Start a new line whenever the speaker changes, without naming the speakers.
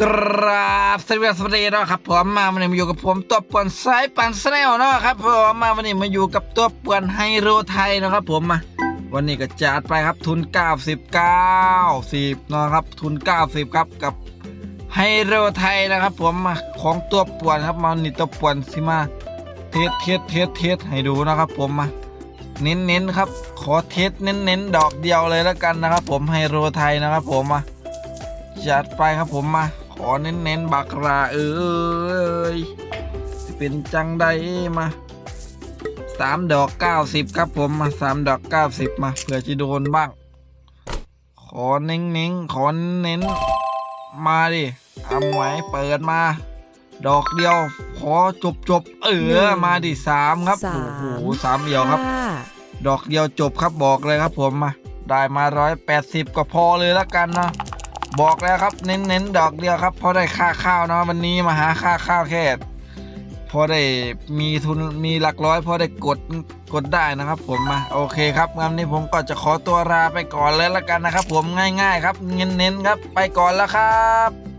กราบสวัสดีสวัสดีนะครับผมมาวันนี้มาอยู่กับผมตัวป่วนสายปั่นสแนลนะครับผมมาวันนี้มาอยู่กับตัวป่วนไฮโรไทยนะครับผมมาวันนี้ก็จัดไปครับทุน 90 90เนาะครับทุน 90 ครับกับไฮโรไทยนะครับผมมาของตัวป่วนครับมานี่ตัวป่วนสิมาเทสเทสเทสเทสให้ดูนะครับผมมาเน้นเน้นครับ ขอเทสเน้นเน้นดอกเดียวเลยแล้วกันนะครับ ผมไฮโรไทยนะครับผมมาจัดไปครับผมมา ขอเน้นๆบักราเอ้ยสิเป็นจังใดมาสามดอกเก้าสิบครับผมมาสามดอกเก้าสิบมาเผื่อจะโดนบ้าง ขอเน้งๆขอเน้นๆมาดิเอาไว้เปิดมา ดอกเดียว ขอจบจบๆเอ
หนึ่
องมาดิสามครับ
สา
โอ้
ม
โหสามเดียวครับ
ห้า
ดอกเดียวจบครับบอกเลยครับผมมา ได้มาร้อยแปดสิบก็พอเลยละกันเนาะ บอกแล้วครับเน้นเน้นๆดอกเดียวครับ พอได้ค่าข้าวเนาะวันนี้มาหาค่าข้าวแค่พอได้มีทุนมีหลักร้อย พอได้กดกดได้นะครับ ผมมาโอเคครับงั้นนี้ผมก็จะขอตัวลาไปก่อนเลยละกันนะครับ ผมง่าย ๆ ครับ เน้นๆครับ ไปก่อนแล้วครับ